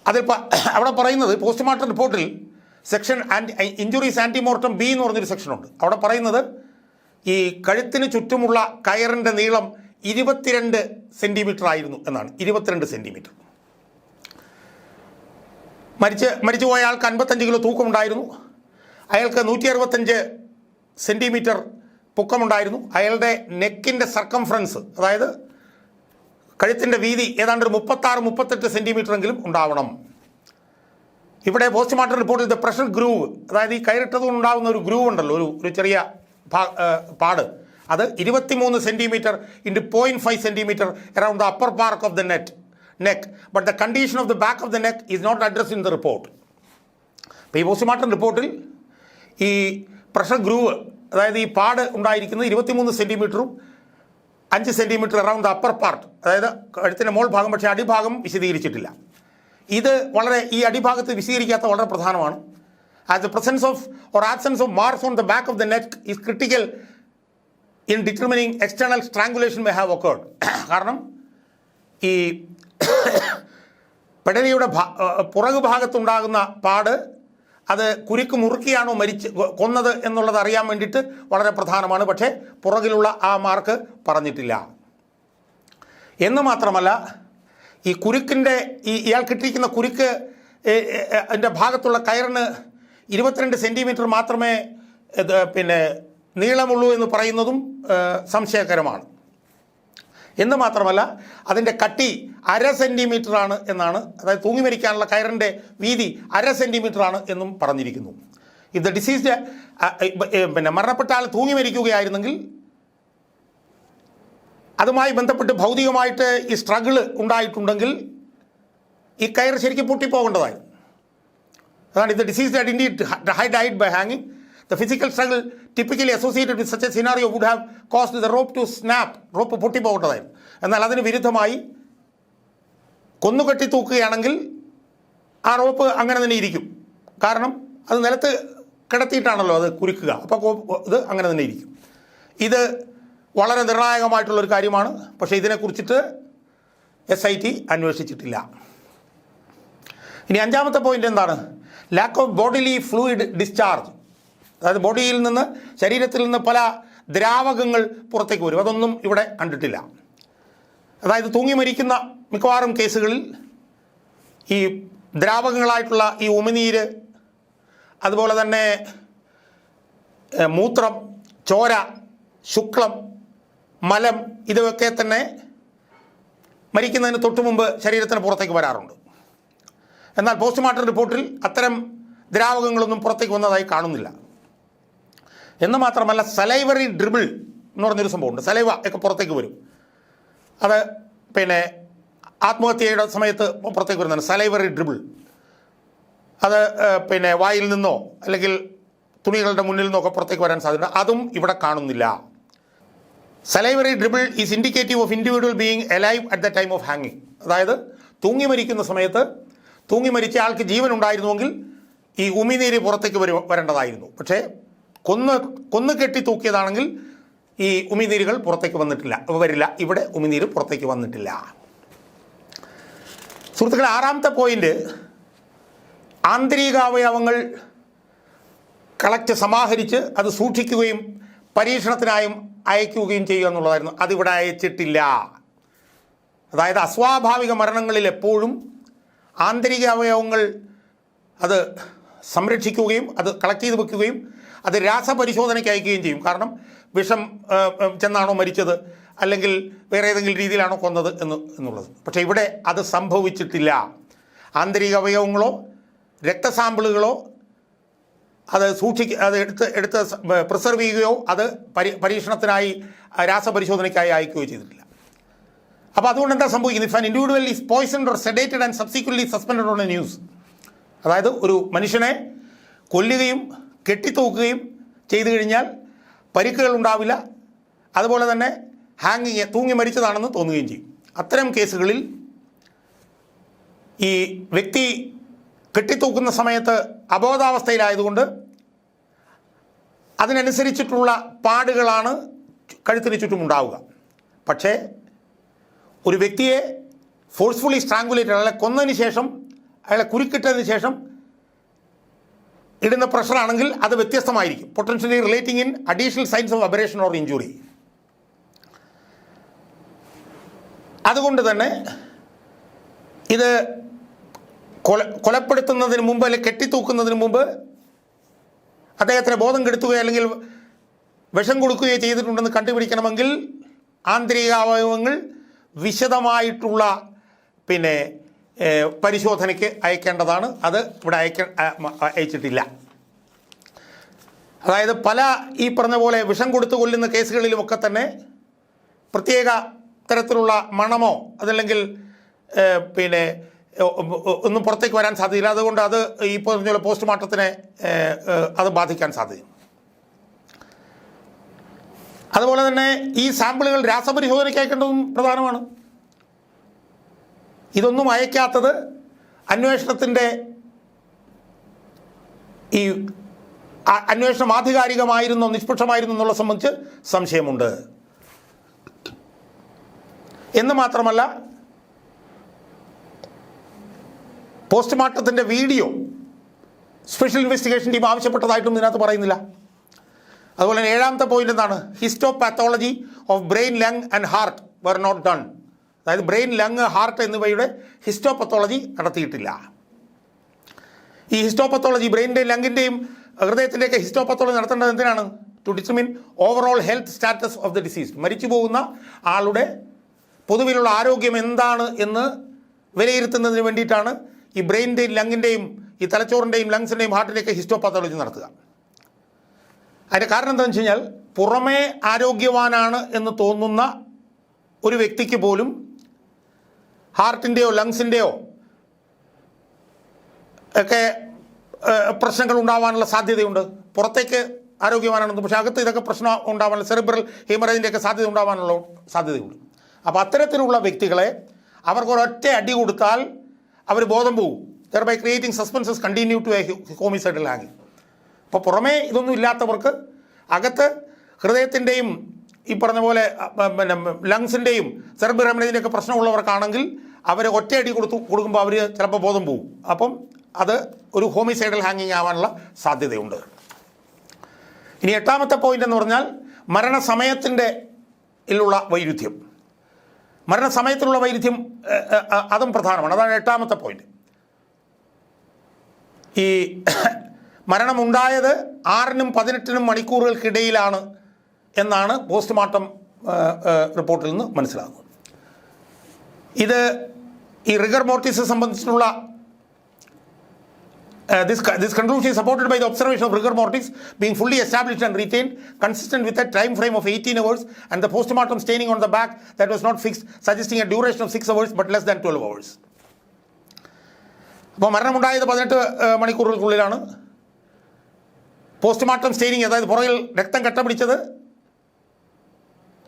അതിപ്പോൾ <clears throat> അവിടെ പറയുന്നത് പോസ്റ്റ്മോർട്ടം റിപ്പോർട്ടിൽ section ante injuries antemortem B എന്ന് പറഞ്ഞൊരു സെക്ഷനുണ്ട് അവിടെ പറയുന്നത് ഈ കഴുത്തിന് ചുറ്റുമുള്ള കയറിന്റെ നീളം ഇരുപത്തിരണ്ട് സെന്റിമീറ്റർ ആയിരുന്നു എന്നാണ്. ഇരുപത്തിരണ്ട് സെന്റിമീറ്റർ മരിച്ച് മരിച്ചുപോയ ആൾക്ക് അൻപത്തഞ്ച് കിലോ തൂക്കമുണ്ടായിരുന്നു. അയാൾക്ക് നൂറ്റി അറുപത്തഞ്ച് സെന്റിമീറ്റർ പൊക്കമുണ്ടായിരുന്നു. അയാളുടെ നെക്കിന്റെ സർക്കംഫറൻസ് അതായത് കഴുത്തിന്റെ വീതി ഏതാണ്ട് ഒരു മുപ്പത്താറ് മുപ്പത്തെട്ട് സെന്റിമീറ്റർ എങ്കിലും ഉണ്ടാവണം. ഇവിടെ പോസ്റ്റ്മോർട്ടം റിപ്പോർട്ടിൽ ദ പ്രഷർ ഗ്രൂവ് അതായത് ഈ കയറിട്ടത് ഉണ്ടാകുന്ന ഒരു ഗ്രൂവ് ഉണ്ടല്ലോ ഒരു ഒരു ചെറിയ പാട്. അത് ഇരുപത്തിമൂന്ന് centimetre into point five centimetre around the upper part of the net neck but the condition of the back of the neck is not addressed in the report. ഇപ്പോൾ ഈ പോസ്റ്റ്മോർട്ടം റിപ്പോർട്ടിൽ ഈ പ്രഷർ ഗ്രൂവ് അതായത് ഈ പാട് ഉണ്ടായിരിക്കുന്നത് ഇരുപത്തിമൂന്ന് സെന്റിമീറ്ററും അഞ്ച് centimetre around the upper part അതായത് കഴുത്തിന്റെ മോൾ ഭാഗം പക്ഷേ അടിഭാഗം വിശദീകരിച്ചിട്ടില്ല. ഇത് വളരെ ഈ അടിഭാഗത്ത് വിശദീകരിക്കാത്ത വളരെ പ്രധാനമാണ്. As the presence of or absence of marks on the back of the neck is critical in determining external strangulation may have occurred കാരണം ഈ പെടലിയുടെ ഭാ- പുറകു ഭാഗത്തുണ്ടാകുന്ന പാട് അത് കുരുക്ക് മുറുക്കിയാണോ മരിച്ച് കൊന്നത് എന്നുള്ളത് അറിയാൻ വേണ്ടിയിട്ട് വളരെ പ്രധാനമാണ്. പക്ഷേ പുറകിലുള്ള ആ മാർക്ക് പറഞ്ഞിട്ടില്ല. എന്ന് മാത്രമല്ല ഈ കുരുക്കിന്റെ ഈ ഇയാൾ കിട്ടിയിരിക്കുന്ന കുരുക്ക് അതിന്റെ ഭാഗത്തുള്ള കയറിന് ഇരുപത്തിരണ്ട് സെന്റിമീറ്റർ മാത്രമേ പിന്നെ നീളമുള്ളൂ എന്ന് പറയുന്നതും സംശയകരമാണ്. എന്ന് മാത്രമല്ല അതിന്റെ കട്ടി അര ആണ് എന്നാണ് അതായത് തൂങ്ങി മരിക്കാനുള്ള കയറിന്റെ വീതി അര ആണ് എന്നും പറഞ്ഞിരിക്കുന്നു. ഇത് ഡിസീസ് പിന്നെ മരണപ്പെട്ട ആൾ തൂങ്ങി മരിക്കുകയായിരുന്നെങ്കിൽ അതുമായി ബന്ധപ്പെട്ട് ഭൗതികമായിട്ട് ഈ സ്ട്രഗിൾ ഉണ്ടായിട്ടുണ്ടെങ്കിൽ ഈ കയർ ശരിക്കും പൊട്ടിപ്പോകേണ്ടതായി അതാണ് ഇത് deceased died indeed high died by ഹാങ്ങിങ് the physical struggle typically associated with such a scenario would have caused the rope to snap rope പൊട്ടിപ്പോകേണ്ടതായിരുന്നു എന്നാൽ അതിന് വിരുദ്ധമായി കൊന്നുകെട്ടി തൂക്കുകയാണെങ്കിൽ ആ റോപ്പ് അങ്ങനെ തന്നെ ഇരിക്കും. കാരണം അത് നിലത്ത് കിടത്തിയിട്ടാണല്ലോ അത് കുരുക്കുക. അപ്പോൾ ഇത് അങ്ങനെ തന്നെ ഇരിക്കും. ഇത് വളരെ നിർണായകമായിട്ടുള്ളൊരു കാര്യമാണ്. പക്ഷേ ഇതിനെക്കുറിച്ചിട്ട് എസ് ഐ ടി അന്വേഷിച്ചിട്ടില്ല. ഇനി അഞ്ചാമത്തെ പോയിന്റ് എന്താണ്? Lack of bodily fluid discharge അതായത് ബോഡിയിൽ നിന്ന് ശരീരത്തിൽ നിന്ന് പല ദ്രാവകങ്ങൾ പുറത്തേക്ക് വരും. അതൊന്നും ഇവിടെ കണ്ടിട്ടില്ല. അതായത് തൂങ്ങി മരിക്കുന്ന മിക്കവാറും കേസുകളിൽ ഈ ദ്രാവകങ്ങളായിട്ടുള്ള ഈ ഉമിനീര് അതുപോലെ തന്നെ മൂത്രം ചോര ശുക്ലം മലം ഇതൊക്കെ തന്നെ മരിക്കുന്നതിന് തൊട്ട് മുമ്പ് ശരീരത്തിന് പുറത്തേക്ക് വരാറുണ്ട്. എന്നാൽ പോസ്റ്റ്മോർട്ടം റിപ്പോർട്ടിൽ അത്തരം ദ്രാവകങ്ങളൊന്നും പുറത്തേക്ക് വന്നതായി കാണുന്നില്ല. എന്ന് മാത്രമല്ല സലൈവറി ഡ്രിബിൾ എന്ന് പറഞ്ഞൊരു സംഭവമുണ്ട് സലൈവ ഒക്കെ പുറത്തേക്ക് വരും. അത് പിന്നെ ആത്മഹത്യയുടെ സമയത്ത് പുറത്തേക്ക് വരുന്നതാണ്. Salivary dribble. അത് പിന്നെ വായിൽ നിന്നോ അല്ലെങ്കിൽ തുണികളുടെ മുന്നിൽ നിന്നോ ഒക്കെ പുറത്തേക്ക് വരാൻ സാധ്യത അതും ഇവിടെ കാണുന്നില്ല. Salivary dribble is indicative of individual being alive at the time of ഹാങ്ങിങ് അതായത് തൂങ്ങി മരിക്കുന്ന സമയത്ത് തൂങ്ങി മരിച്ച ആൾക്ക് ജീവൻ ഉണ്ടായിരുന്നുവെങ്കിൽ ഈ ഉമിനീര് പുറത്തേക്ക് വരും വരേണ്ടതായിരുന്നു. പക്ഷേ കൊന്ന് കൊന്നു കെട്ടി തൂക്കിയതാണെങ്കിൽ ഈ ഉമിനീരുകൾ പുറത്തേക്ക് വന്നിട്ടില്ല. വരില്ല. ഇവിടെ ഉമിനീര് പുറത്തേക്ക് വന്നിട്ടില്ല. സുഹൃത്തുക്കളെ ആറാമത്തെ പോയിന്റ് ആന്തരികാവയവങ്ങൾ കളക്ട് സമാഹരിച്ച് അത് സൂക്ഷിക്കുകയും പരീക്ഷണത്തിനായും അയക്കുകയും ചെയ്യുക എന്നുള്ളതായിരുന്നു. അതിവിടെ അയച്ചിട്ടില്ല. അതായത് അസ്വാഭാവിക മരണങ്ങളിൽ എപ്പോഴും ആന്തരിക അവയവങ്ങൾ അത് സംരക്ഷിക്കുകയും അത് കളക്ട് ചെയ്ത് വെക്കുകയും അത് രാസപരിശോധനയ്ക്ക് അയക്കുകയും ചെയ്യും. കാരണം വിഷം ചെന്നാണോ മരിച്ചത്? അല്ലെങ്കിൽ വേറെ ഏതെങ്കിലും രീതിയിലാണോ കൊന്നത് എന്ന് എന്നുള്ളത്. പക്ഷേ ഇവിടെ അത് സംഭവിച്ചിട്ടില്ല. ആന്തരിക അവയവങ്ങളോ രക്തസാമ്പിളുകളോ അത് സൂക്ഷിക്ക അത് എടുത്ത് എടുത്ത് പ്രിസർവ് ചെയ്യുകയോ അത് പരി പരീക്ഷണത്തിനായി രാസപരിശോധനയ്ക്കായി അയക്കുകയോ ചെയ്തിട്ടില്ല. അപ്പോൾ അതുകൊണ്ട് എന്താ സംഭവിക്കുന്നത്? If an individual is poisoned or sedated and subsequently suspended on a noose അതായത് ഒരു മനുഷ്യനെ കൊല്ലുകയും കെട്ടിത്തൂക്കുകയും ചെയ്തു കഴിഞ്ഞാൽ പരിക്കുകൾ ഉണ്ടാവില്ല. അതുപോലെ തന്നെ ഹാങ്ങിങ് തൂങ്ങി മരിച്ചതാണെന്ന് തോന്നുകയും ചെയ്യും. അത്തരം കേസുകളിൽ ഈ വ്യക്തി കെട്ടിത്തൂക്കുന്ന സമയത്ത് അബോധാവസ്ഥയിലായതുകൊണ്ട് അതിനനുസരിച്ചിട്ടുള്ള പാടുകളാണ് കഴുത്തിന് ചുറ്റുമുണ്ടാവുക. പക്ഷേ ഒരു വ്യക്തിയെ ഫോഴ്സ്ഫുള്ളി സ്ട്രാങ്കുലേറ്റ് അയാളെ കൊന്നതിന് ശേഷം അയാളെ കുരുക്കിട്ടതിന് ശേഷം ഇടുന്ന പ്രഷറാണെങ്കിൽ അത് വ്യത്യസ്തമായിരിക്കും. Potentially relating in additional signs of abrasion or injury അതുകൊണ്ട് തന്നെ ഇത് കൊല കൊലപ്പെടുത്തുന്നതിന് മുമ്പ് അല്ലെങ്കിൽ കെട്ടിത്തൂക്കുന്നതിന് മുമ്പ് അദ്ദേഹത്തിന് ബോധം കെടുത്തുകയോ അല്ലെങ്കിൽ വിഷം കൊടുക്കുകയോ ചെയ്തിട്ടുണ്ടെന്ന് കണ്ടുപിടിക്കണമെങ്കിൽ ആന്തരികാവയവങ്ങൾ വിശദമായിട്ടുള്ള പിന്നെ പരിശോധനയ്ക്ക് അയക്കേണ്ടതാണ്. അത് ഇവിടെ അയക്ക അയച്ചിട്ടില്ല. അതായത് പല ഈ പറഞ്ഞ പോലെ വിഷം കൊടുത്തു കൊല്ലുന്ന കേസുകളിലുമൊക്കെ തന്നെ പ്രത്യേക തരത്തിലുള്ള മണമോ അതല്ലെങ്കിൽ പിന്നെ ഒന്നും പുറത്തേക്ക് വരാൻ സാധ്യതയില്ല. അതുകൊണ്ട് അത് ഈ പറഞ്ഞ പോലെ പോസ്റ്റ്മോർട്ടത്തിനെ അത് ബാധിക്കാൻ സാധ്യതയുണ്ട്. അതുപോലെ തന്നെ ഈ സാമ്പിളുകൾ രാസപരിശോധനയ്ക്ക് അയക്കേണ്ടതും പ്രധാനമാണ്. ഇതൊന്നും അയക്കാത്തത് അന്വേഷണത്തിന്റെ ഈ അന്വേഷണം ആധികാരികമായിരുന്നോ നിഷ്പക്ഷമായിരുന്നോ എന്നുള്ള സംബന്ധിച്ച് സംശയമുണ്ട്. എന്ന് മാത്രമല്ല പോസ്റ്റ്മോർട്ടത്തിന്റെ വീഡിയോ സ്പെഷ്യൽ ഇൻവെസ്റ്റിഗേഷൻ ടീം ആവശ്യപ്പെട്ടതായിട്ടും ഇതിനകത്ത് പറയുന്നില്ല. അതുപോലെ തന്നെ ഏഴാമത്തെ പോയിന്റ് എന്താണ്? Histo pathology of brain lung and heart were not done. അതായത് ബ്രെയിൻ ലങ് ഹാർട്ട് എന്നിവയുടെ ഹിസ്റ്റോപത്തോളജി നടത്തിയിട്ടില്ല. ഈ ഹിസ്റ്റോപത്തോളജി ബ്രെയിനിന്റെയും ലങ്ങിന്റെയും ഹൃദയത്തിന്റെയൊക്കെ ഹിസ്റ്റോപത്തോളജി നടത്തേണ്ടത് എന്തിനാണ്? To determine overall health status of the deceased മരിച്ചു പോകുന്ന ആളുടെ പൊതുവിലുള്ള ആരോഗ്യം എന്താണ് എന്ന് വിലയിരുത്തുന്നതിന് വേണ്ടിയിട്ടാണ് ഈ ബ്രെയിനിന്റെയും ലങ്ങിന്റെയും ഈ തലച്ചോറിന്റെയും ലങ്സിന്റെയും ഹാർട്ടിന്റെയൊക്കെ ഹിസ്റ്റോപത്തോളജി നടത്തുക. അതിന്റെ കാരണം എന്താണെന്ന് വെച്ച് കഴിഞ്ഞാൽ പുറമേ ആരോഗ്യവാനാണ് എന്ന് തോന്നുന്ന ഒരു വ്യക്തിക്ക് പോലും ഹാർട്ടിന്റെയോ ലങ്സിന്റെയോ ഒക്കെ പ്രശ്നങ്ങൾ ഉണ്ടാവാനുള്ള സാധ്യതയുണ്ട്. പുറത്തേക്ക് ആരോഗ്യവാനാണെന്ന് പക്ഷേ അകത്ത് ഇതൊക്കെ പ്രശ്നം ഉണ്ടാവാനുള്ള സെറിബ്രൽ ഹീമറേജിന്റെയൊക്കെ സാധ്യത ഉണ്ടാവാനുള്ള സാധ്യതയുണ്ട്. അപ്പോൾ അത്തരത്തിലുള്ള വ്യക്തികളെ അവർക്ക് ഒരൊറ്റ അടി കൊടുത്താൽ അവർ ബോധം പോകും thereby creating suspicions continue to a homicidal അപ്പോൾ പുറമേ ഇതൊന്നും ഇല്ലാത്തവർക്ക് അകത്ത് ഹൃദയത്തിന്റെയും ഈ പറഞ്ഞ പോലെ പിന്നെ ലങ്സിന്റെയും സെർബിറമിനേജിന്റെയൊക്കെ പ്രശ്നമുള്ളവർക്കാണെങ്കിൽ അവർ ഒറ്റയടി കൊടുത്തു കൊടുക്കുമ്പോൾ അവർ ചിലപ്പോൾ ബോധം പോകും അപ്പം അത് ഒരു ഹോമിസൈഡൽ ഹാങ്ങിങ് ആവാനുള്ള സാധ്യതയുണ്ട്. ഇനി എട്ടാമത്തെ പോയിന്റ് എന്ന് പറഞ്ഞാൽ മരണസമയത്തിന്റെ ഉള്ള വൈരുദ്ധ്യം. മരണസമയത്തിലുള്ള വൈരുദ്ധ്യം അതും പ്രധാനമാണ്. അതാണ് എട്ടാമത്തെ പോയിന്റ് ഈ മരണമുണ്ടായത് ആറിനും പതിനെട്ടിനും മണിക്കൂറുകൾക്കിടയിലാണ് എന്നാണ് പോസ്റ്റ്മോർട്ടം റിപ്പോർട്ടിൽ നിന്ന് മനസ്സിലാകുന്നത്. ഇത് ഈ റിഗർ മോർട്ടിസ് സംബന്ധിച്ചിട്ടുള്ള Uh, this, this conclusion is supported by the observation of rigor mortis being fully established and retained, consistent with a time frame of 18 hours, and the postmortem staining on the back that was not fixed, suggesting a duration of 6 hours but less than 12 hours. അപ്പോൾ മരണമുണ്ടായത് പതിനെട്ട് മണിക്കൂറുകൾക്കുള്ളിലാണ് postmortem staining അതായത് പുറകിൽ രക്തം കട്ട പിടിച്ചത്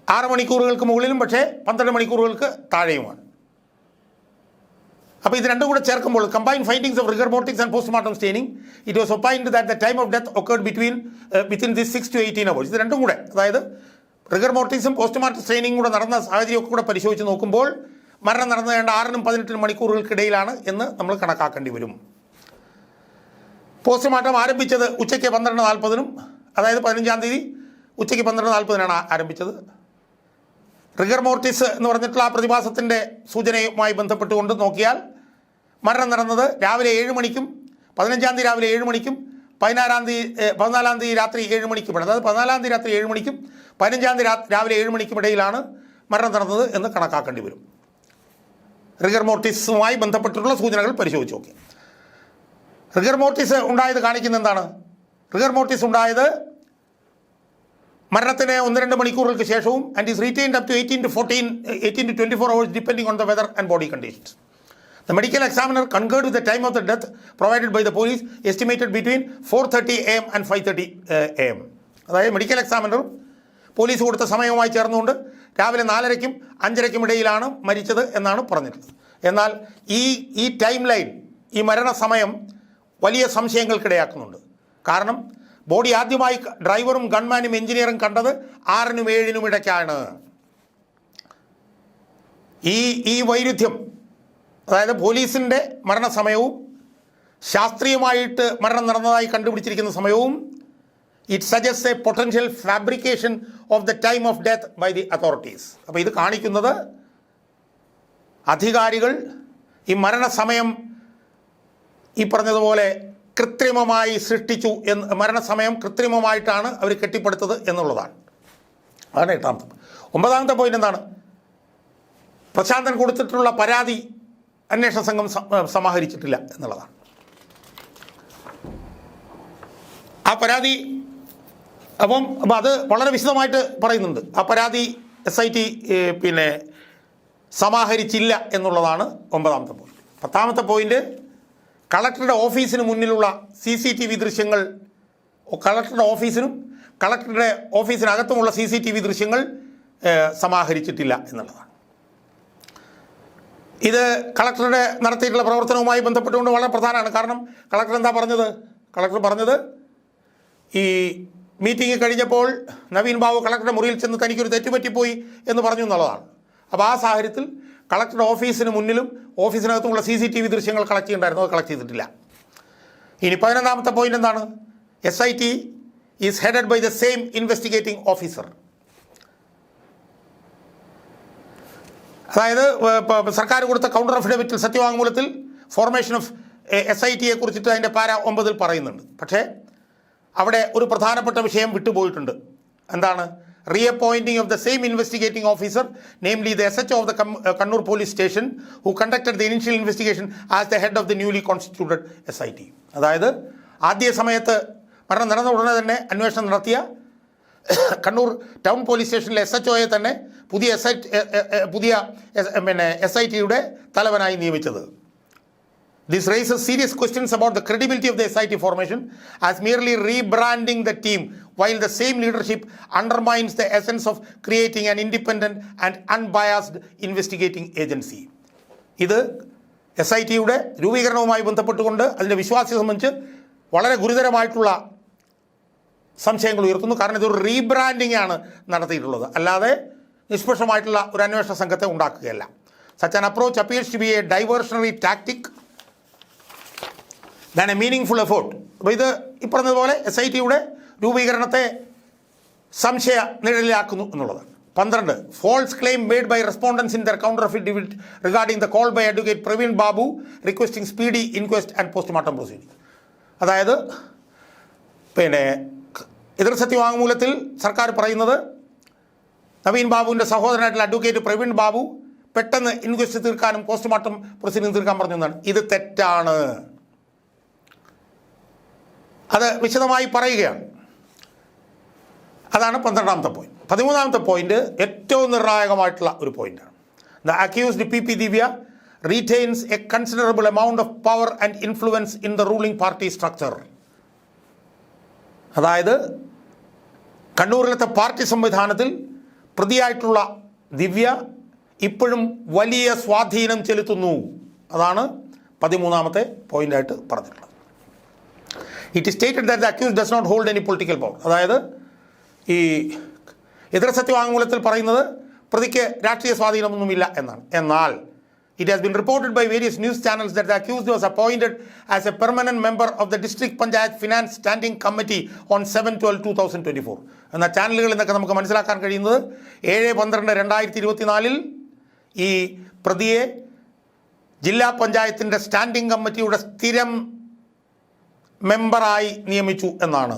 ആറ് മണിക്കൂറുകൾക്ക് മുകളിലും പക്ഷേ പന്ത്രണ്ട് മണിക്കൂറുകൾക്ക് താഴെയുമാണ് അപ്പോൾ ഇത് രണ്ടും കൂടെ ചേർക്കുമ്പോൾ combine findings of rigor mortis and postmortem staining it was opined that the time of death occurred between within this six to eighteen hours ഇത് രണ്ടും കൂടെ അതായത് റിഗർ മോർട്ടിക്സും പോസ്റ്റ്മോർട്ടം സ്റ്റെയിനിങ് കൂടെ നടന്ന സാഹചര്യമൊക്കെ കൂടെ പരിശോധിച്ച് നോക്കുമ്പോൾ മരണം നടന്നു വേണ്ട ആറിനും പതിനെട്ടിനും മണിക്കൂറുകൾക്കിടയിലാണ് എന്ന് നമ്മൾ കണക്കാക്കേണ്ടി വരും. പോസ്റ്റ്മോർട്ടം ആരംഭിച്ചത് ഉച്ചയ്ക്ക് പന്ത്രണ്ട് നാൽപ്പതിനും അതായത് പതിനഞ്ചാം തീയതി ഉച്ചയ്ക്ക് പന്ത്രണ്ട് നാൽപ്പതിനാണ് ആരംഭിച്ചത്. റിഗർ മോർട്ടിസ് എന്ന് പറഞ്ഞിട്ടുള്ള ആ പ്രതിഭാസത്തിന്റെ സൂചനയുമായി ബന്ധപ്പെട്ടുകൊണ്ട് നോക്കിയാൽ മരണം നടന്നത് രാവിലെ ഏഴ് മണിക്കും പതിനഞ്ചാം തീയതി രാവിലെ ഏഴ് മണിക്കും പതിനാറാം തീയതി പതിനാലാം തീയതി രാത്രി ഏഴ് മണിക്കും. അതായത് പതിനാലാം തീയതി രാത്രി ഏഴ് മണിക്കും പതിനഞ്ചാം തീയതി രാവിലെ ഏഴ് മണിക്കും ഇടയിലാണ് മരണം നടന്നത് എന്ന് കണക്കാക്കേണ്ടി വരും. റിഗർ മോർട്ടിസുമായി ബന്ധപ്പെട്ടിട്ടുള്ള സൂചനകൾ പരിശോധിച്ച് നോക്കി. റിഗർ മോർട്ടിസ് ഉണ്ടായത് കാണിക്കുന്ന എന്താണ്? റിഗർ മോർട്ടിസ് ഉണ്ടായത് മരണത്തിന് ഒന്ന് രണ്ട് മണിക്കൂറുകൾക്ക് ശേഷവും and is retained up to eighteen to fourteen eighteen to twenty four hours depending on the weather and body conditions The medical examiner concurred with the time of the death provided by the police estimated between 4:30 am and 5:30 uh, am. അതായത് medical എക്സാമിനറും police കൊടുത്ത സമയവുമായി ചേർന്നുകൊണ്ട് രാവിലെ നാലരയ്ക്കും അഞ്ചരയ്ക്കും ഇടയിലാണ് മരിച്ചത് എന്നാണ് പറഞ്ഞിട്ടുള്ളത്. എന്നാൽ ഈ ഈ ടൈം ലൈൻ ഈ മരണസമയം വലിയ സംശയങ്ങൾക്കിടയാക്കുന്നുണ്ട്. കാരണം ബോഡി ആദ്യമായി ഡ്രൈവറും ഗൺമാനും എഞ്ചിനീയറും കണ്ടത് ആറിനും ഏഴിനും ഇടയ്ക്കാണ്. ഈ ഈ വൈരുദ്ധ്യം അതായത് പോലീസിന്റെ മരണസമയവും ശാസ്ത്രീയമായിട്ട് മരണം നടന്നതായി കണ്ടുപിടിച്ചിരിക്കുന്ന സമയവും it suggest a potential fabrication of the time of death by the authorities അപ്പോൾ ഇത് കാണിക്കുന്നത് അധികാരികൾ ഈ മരണസമയം ഈ പറഞ്ഞതുപോലെ കൃത്രിമമായി സൃഷ്ടിച്ചു എന്ന് മരണസമയം കൃത്രിമമായിട്ടാണ് അവർ കെട്ടിപ്പടുത്തത് എന്നുള്ളതാണ്. അതാണ് എട്ടാമത്തെ ഒമ്പതാമത്തെ പോയിന്റ് എന്താണ്? പ്രശാന്തൻ കൊടുത്തിട്ടുള്ള പരാതി അന്വേഷണ സംഘം സമാഹരിച്ചിട്ടില്ല എന്നുള്ളതാണ്. ആ പരാതി അപ്പം അപ്പം അത് വളരെ വിശദമായിട്ട് പറയുന്നുണ്ട്. ആ പരാതി എസ് ഐ ടി പിന്നെ സമാഹരിച്ചില്ല എന്നുള്ളതാണ് ഒമ്പതാമത്തെ പോയിന്റ് പത്താമത്തെ പോയിന്റ് കളക്ടറുടെ ഓഫീസിന് മുന്നിലുള്ള സി സി ടി വി ദൃശ്യങ്ങൾ കളക്ടറുടെ ഓഫീസിനും കളക്ടറുടെ ഓഫീസിനകത്തുമുള്ള സി സി ടി വി ദൃശ്യങ്ങൾ സമാഹരിച്ചിട്ടില്ല എന്നുള്ളതാണ്. ഇത് കളക്ടറുടെ നടത്തിയിട്ടുള്ള പ്രവർത്തനവുമായി ബന്ധപ്പെട്ടുകൊണ്ട് വളരെ പ്രധാനമാണ്. കാരണം കളക്ടർ എന്താ പറഞ്ഞത്? കളക്ടർ പറഞ്ഞത് ഈ മീറ്റിംഗ് കഴിഞ്ഞപ്പോൾ നവീൻ ബാബു കളക്ടറുടെ മുറിയിൽ ചെന്ന് തനിക്കൊരു തെറ്റുപറ്റിപ്പോയി എന്ന് പറഞ്ഞു എന്നുള്ളതാണ്. അപ്പോൾ ആ സാഹചര്യത്തിൽ കളക്ടറുടെ ഓഫീസിന് മുന്നിലും ഓഫീസിനകത്തുമുള്ള സി സി ടി വി ദൃശ്യങ്ങൾ കളക്ട് ചെയ്തിട്ടുണ്ടായിരുന്നു അത് കളക്ട് ചെയ്തിട്ടില്ല. ഇനി പതിനൊന്നാമത്തെ പോയിന്റ് എന്താണ്? S I T is headed by the same investigating officer അതായത് സർക്കാർ കൊടുത്ത കൗണ്ടർ അഫിഡവിറ്റിൽ സത്യവാങ്മൂലത്തിൽ ഫോർമേഷൻ ഓഫ് എസ് ഐ ടിയെ കുറിച്ചിട്ട് അതിന്റെ പാര ഒമ്പതിൽ പറയുന്നുണ്ട്. പക്ഷേ അവിടെ ഒരു പ്രധാനപ്പെട്ട വിഷയം വിട്ടുപോയിട്ടുണ്ട്. എന്താണ്? Reappointing of the same investigating officer namely the S H of the Kannur police station who conducted the initial investigation as the head of the newly constituted S I T അതായത് ആദ്യ സമയത്ത് മരണം നടന്ന ഉടനെ തന്നെ അന്വേഷണം നടത്തിയ <coughs> കണ്ണൂർ ടൗൺ പോലീസ് സ്റ്റേഷനിലെ എസ് എച്ച് ഒയെ തന്നെ പുതിയ എസ് ഐ പുതിയ പിന്നെ എസ് ഐ ടിയുടെ തലവനായി നിയമിച്ചത്. Serious questions about the credibility of the S I T formation as merely rebranding the team while the same leadership undermines the essence of creating an independent and unbiased investigating agency ഇത് S I ടിയുടെ രൂപീകരണവുമായി ബന്ധപ്പെട്ടുകൊണ്ട് അതിന്റെ വിശ്വാസ്യത സംബന്ധിച്ച് വളരെ ഗുരുതരമായിട്ടുള്ള സംശയങ്ങൾ ഉയർത്തുന്നു. കാരണം ഇതൊരു റീബ്രാൻഡിംഗ് ആണ് നടത്തിയിട്ടുള്ളത്. അല്ലാതെ നിഷ്പക്ഷമായിട്ടുള്ള ഒരു അന്വേഷണ സംഘത്തെ ഉണ്ടാക്കുകയല്ല. Such an approach appears to be a diversionary tactic than a meaningful effort അപ്പോൾ ഇത് ഈ പറഞ്ഞതുപോലെ എസ് ഐ ടിയുടെ രൂപീകരണത്തെ സംശയ നിഴലിലാക്കുന്നു എന്നുള്ളത്. പന്ത്രണ്ട് false claim made by respondents in their counter affidavit regarding the call by advocate Praveen Babu requesting speedy inquest and postmortem proceeding അതായത് പിന്നെ എതിർ സത്യവാങ്മൂലത്തിൽ സർക്കാർ പറയുന്നത് നവീൻ ബാബുവിന്റെ സഹോദരനായിട്ടുള്ള അഡ്വക്കേറ്റ് പ്രവീൺ ബാബു പെട്ടെന്ന് ഇൻക്വസ്റ്റ് തീർക്കാനും പോസ്റ്റ്മോർട്ടം പ്രൊസീഡിംഗ് തീർക്കാൻ എന്നാണ്. ഇത് തെറ്റാണ്. അത് വിശദമായി പറയുകയാണ്. അതാണ് പന്ത്രണ്ടാമത്തെ പോയിന്റ് പതിമൂന്നാമത്തെ പോയിന്റ് ഏറ്റവും നിർണായകമായിട്ടുള്ള ഒരു പോയിന്റാണ് the accused P P Divya retains a considerable amount of power and influence in the ruling party structure അതായത് കണ്ണൂരിലത്തെ പാർട്ടി സംവിധാനത്തിൽ പ്രതിയായിട്ടുള്ള ദിവ്യ ഇപ്പോഴും വലിയ സ്വാധീനം ചെലുത്തുന്നു. അതാണ് പതിമൂന്നാമത്തെ പോയിന്റായിട്ട് പറഞ്ഞിട്ടുള്ളത്. It stated that the accuse does not hold any political power അതായത് ഈ എതിർ സത്യവാങ്മൂലത്തിൽ പറയുന്നത് പ്രതിക്ക് രാഷ്ട്രീയ സ്വാധീനമൊന്നുമില്ല എന്നാണ്. എന്നാൽ various news channels that the accused was appointed as a permanent member of the district panchayat finance standing committee on seven twelve two thousand twenty four എന്ന ചാനലുകളിൽ നിന്നൊക്കെ നമുക്ക് മനസ്സിലാക്കാൻ കഴിയുന്നത് ഏഴ് പന്ത്രണ്ട് രണ്ടായിരത്തി ഇരുപത്തിനാലിൽ ഈ പ്രതിയെ ജില്ലാ പഞ്ചായത്തിന്റെ സ്റ്റാൻഡിംഗ് കമ്മിറ്റിയുടെ സ്ഥിരം മെമ്പറായി നിയമിച്ചു എന്നാണ്.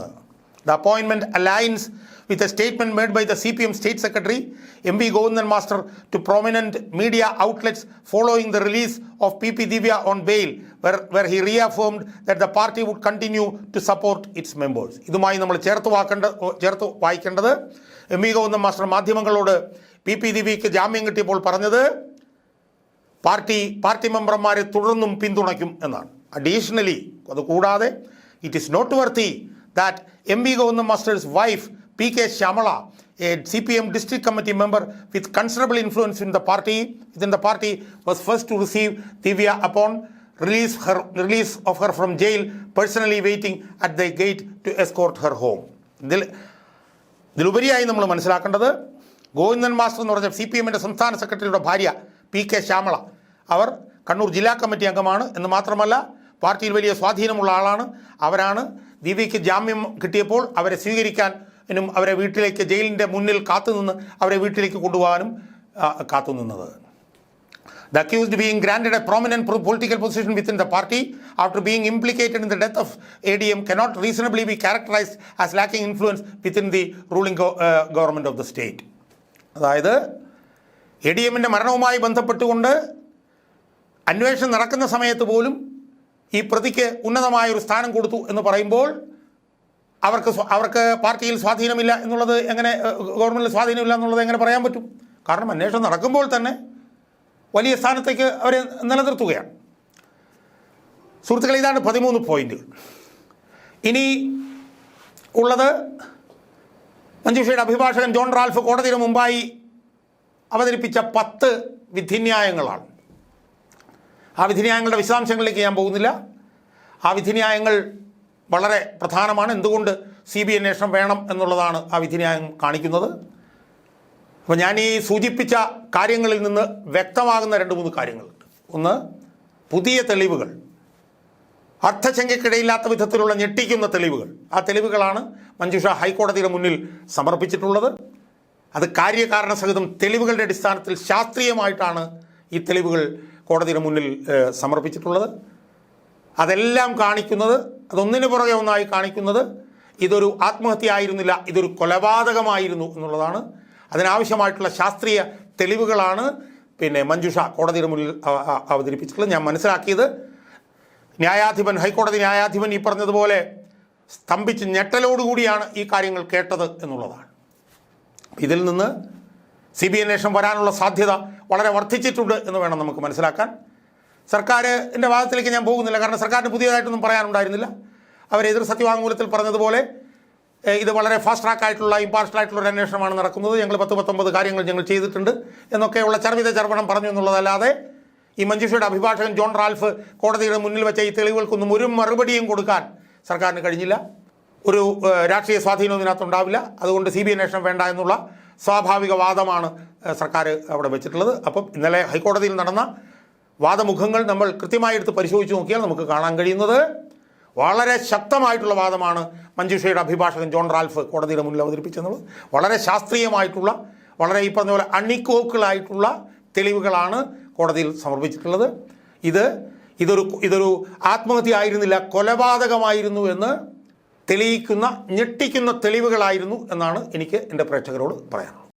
The അപ്പോയിൻമെന്റ് alliance with a statement made by the C P M state secretary M V Govindan master to prominent media outlets following the release of P P Divya on bail where he reaffirmed that the party would continue to support its members ഇതുമായി നമ്മൾ ചേർത്ത് വാക്കേണ്ട ചേർത്ത് വായിക്കേണ്ടത് M V Govindan master മാധ്യമങ്ങളോട് P P ദിവ്യയ്ക്ക് ജാമ്യം കിട്ടിയപ്പോൾ പറഞ്ഞത് പാർട്ടി പാർട്ടി മെമ്പർമാരെ തുടർന്നും പിന്തുണയ്ക്കും എന്നാണ്. അഡീഷണലി അത് കൂടാതെ it is noteworthy that M V Govindan master's wife P K Shyamala a C P M district committee member with considerable influence in the party in the party was first to receive Divya upon release her release of her from jail personally waiting at the gate to escort her home ഇതിൽ ഇതിലുപരിയായി നമ്മൾ മനസ്സിലാക്കേണ്ടത് Govindan master എന്ന് പറഞ്ഞ C P എമ്മിന്റെ സംസ്ഥാന സെക്രട്ടറിയുടെ ഭാര്യ പി കെ ശ്യാമള. അവർ കണ്ണൂർ ജില്ലാ കമ്മിറ്റി അംഗമാണ്. എന്ന് മാത്രമല്ല പാർട്ടിയിൽ വലിയ സ്വാധീനമുള്ള ആളാണ്. അവരാണ് ദിവ്യയ്ക്ക് ജാമ്യം കിട്ടിയപ്പോൾ അവരെ സ്വീകരിക്കാനും അവരെ വീട്ടിലേക്ക് ജയിലിന്റെ മുന്നിൽ കാത്തുനിന്ന് അവരെ വീട്ടിലേക്ക് കൊണ്ടുപോകാനും കാത്തുനിന്നത് The accused being granted a prominent pro- political position within the party after being implicated in the death of ADM cannot reasonably be characterized as lacking influence within the ruling go- uh, government of the state. അതായത് A D എമ്മിന്റെ മരണവുമായി ബന്ധപ്പെട്ടുകൊണ്ട് അന്വേഷണം നടക്കുന്ന സമയത്ത് പോലും ഈ പ്രതിക്ക് ഉന്നതമായ ഒരു സ്ഥാനം കൊടുത്തു എന്ന് പറയുമ്പോൾ അവർക്ക് അവർക്ക് പാർട്ടിയിൽ സ്വാധീനമില്ല എന്നുള്ളത് എങ്ങനെ ഗവൺമെന്റിൽ സ്വാധീനമില്ല എന്നുള്ളത് എങ്ങനെ പറയാൻ പറ്റും? കാരണം അന്വേഷണം നടക്കുമ്പോൾ തന്നെ വലിയ സ്ഥാനത്തേക്ക് അവരെ നിലനിർത്തുകയാണ്. സുഹൃത്തുക്കളെ ഇതാണ് പതിമൂന്ന് പോയിന്റുകൾ ഇനി ഉള്ളത് മഞ്ജുഷയുടെ അഭിഭാഷകൻ ജോൺ റാൽഫ് കോടതിയുടെ മുമ്പായി അവതരിപ്പിച്ച പത്ത് വിധിന്യായങ്ങളാണ്. ആ വിധിന്യായങ്ങളുടെ വിശദാംശങ്ങളിലേക്ക് ഞാൻ പോകുന്നില്ല. ആ വിധിന്യായങ്ങൾ വളരെ പ്രധാനമാണ്. എന്തുകൊണ്ട് സി ബി അന്വേഷണം വേണം എന്നുള്ളതാണ് ആ വിധിന്യായം കാണിക്കുന്നത്. അപ്പോൾ ഞാൻ ഈ സൂചിപ്പിച്ച കാര്യങ്ങളിൽ നിന്ന് വ്യക്തമാകുന്ന രണ്ട് മൂന്ന് കാര്യങ്ങളുണ്ട്. ഒന്ന് പുതിയ തെളിവുകൾ. അർത്ഥശങ്കയ്ക്കിടയില്ലാത്ത വിധത്തിലുള്ള ഞെട്ടിക്കുന്ന തെളിവുകൾ. ആ തെളിവുകളാണ് മഞ്ജുഷ ഹൈക്കോടതിയുടെ മുന്നിൽ സമർപ്പിച്ചിട്ടുള്ളത്. അത് കാര്യകാരണ സഹിതം തെളിവുകളുടെ അടിസ്ഥാനത്തിൽ ശാസ്ത്രീയമായിട്ടാണ് ഈ തെളിവുകൾ കോടതിയുടെ മുന്നിൽ സമർപ്പിച്ചിട്ടുള്ളത്. അതെല്ലാം കാണിക്കുന്നത് അതൊന്നിനു പുറകെ ഒന്നായി കാണിക്കുന്നത് ഇതൊരു ആത്മഹത്യ ആയിരുന്നില്ല ഇതൊരു കൊലപാതകമായിരുന്നു എന്നുള്ളതാണ്. അതിനാവശ്യമായിട്ടുള്ള ശാസ്ത്രീയ തെളിവുകളാണ് പിന്നെ മഞ്ജുഷ കോടതിയുടെ മുന്നിൽ അവ- അവ- അവതരിപ്പിച്ചിട്ടുള്ളത്. ഞാൻ മനസ്സിലാക്കിയത് ന്യായാധിപൻ ഹൈക്കോടതി ന്യായാധിപൻ ഈ പറഞ്ഞതുപോലെ സ്തംഭിച്ച് ഞെട്ടലോടുകൂടിയാണ് ഈ കാര്യങ്ങൾ കേട്ടത് എന്നുള്ളതാണ്. ഇതിൽ നിന്ന് സി ബി അന്വേഷണം വരാനുള്ള സാധ്യത വളരെ വർദ്ധിച്ചിട്ടുണ്ട് എന്ന് വേണം നമുക്ക് മനസ്സിലാക്കാൻ. സർക്കാരിന്റെ വാദത്തിലേക്ക് ഞാൻ പോകുന്നില്ല. കാരണം സർക്കാരിന് പുതിയതായിട്ടൊന്നും പറയാനുണ്ടായിരുന്നില്ല. അവർ എതിർ സത്യവാങ്മൂലത്തിൽ പറഞ്ഞതുപോലെ ഇത് വളരെ ഫാസ്റ്റ് ട്രാക്ക് ആയിട്ടുള്ള ഇമ്പാർഷ്യൽ ആയിട്ടുള്ള ഒരു അന്വേഷണമാണ് നടക്കുന്നത്. ഞങ്ങൾ പത്ത് പത്തൊമ്പത് കാര്യങ്ങൾ ഞങ്ങൾ ചെയ്തിട്ടുണ്ട്. എന്നൊക്കെയുള്ള ചർവിത ചർവണം പറഞ്ഞു എന്നുള്ളതല്ലാതെ ഈ മഞ്ജുഷയുടെ അഭിഭാഷകൻ ജോൺ റാൽഫ് കോടതിയുടെ മുന്നിൽ വെച്ച ഈ തെളിവുകൾക്കൊന്നും ഒരു മറുപടിയും കൊടുക്കാൻ സർക്കാരിന് കഴിഞ്ഞില്ല. ഒരു രാഷ്ട്രീയ സ്വാധീനവും ഇതിനകത്തുണ്ടാവില്ല. അതുകൊണ്ട് സി ബി അന്വേഷണം വേണ്ട എന്നുള്ള സ്വാഭാവിക വാദമാണ് സർക്കാർ അവിടെ വെച്ചിട്ടുള്ളത്. അപ്പം ഇന്നലെ ഹൈക്കോടതിയിൽ നടന്ന വാദമുഖങ്ങൾ നമ്മൾ കൃത്യമായി എടുത്ത് പരിശോധിച്ച് നോക്കിയാൽ നമുക്ക് കാണാൻ കഴിയുന്നത് വളരെ ശക്തമായിട്ടുള്ള വാദമാണ് മഞ്ജുഷയുടെ അഭിഭാഷകൻ ജോൺ റാൽഫ് കോടതിയുടെ മുന്നിൽ അവതരിപ്പിച്ചെന്നുള്ളത്. വളരെ ശാസ്ത്രീയമായിട്ടുള്ള വളരെ ഈ പറഞ്ഞ പോലെ അണിക്കോക്കളായിട്ടുള്ള തെളിവുകളാണ് കോടതിയിൽ സമർപ്പിച്ചിട്ടുള്ളത്. ഇത് ഇതൊരു ഇതൊരു ആത്മഹത്യ ആയിരുന്നില്ല കൊലപാതകമായിരുന്നു എന്ന് തെളിയിക്കുന്ന ഞെട്ടിക്കുന്ന തെളിവുകളായിരുന്നു എന്നാണ് എനിക്ക് എന്റെ പ്രേക്ഷകരോട് പറയാനുള്ളത്.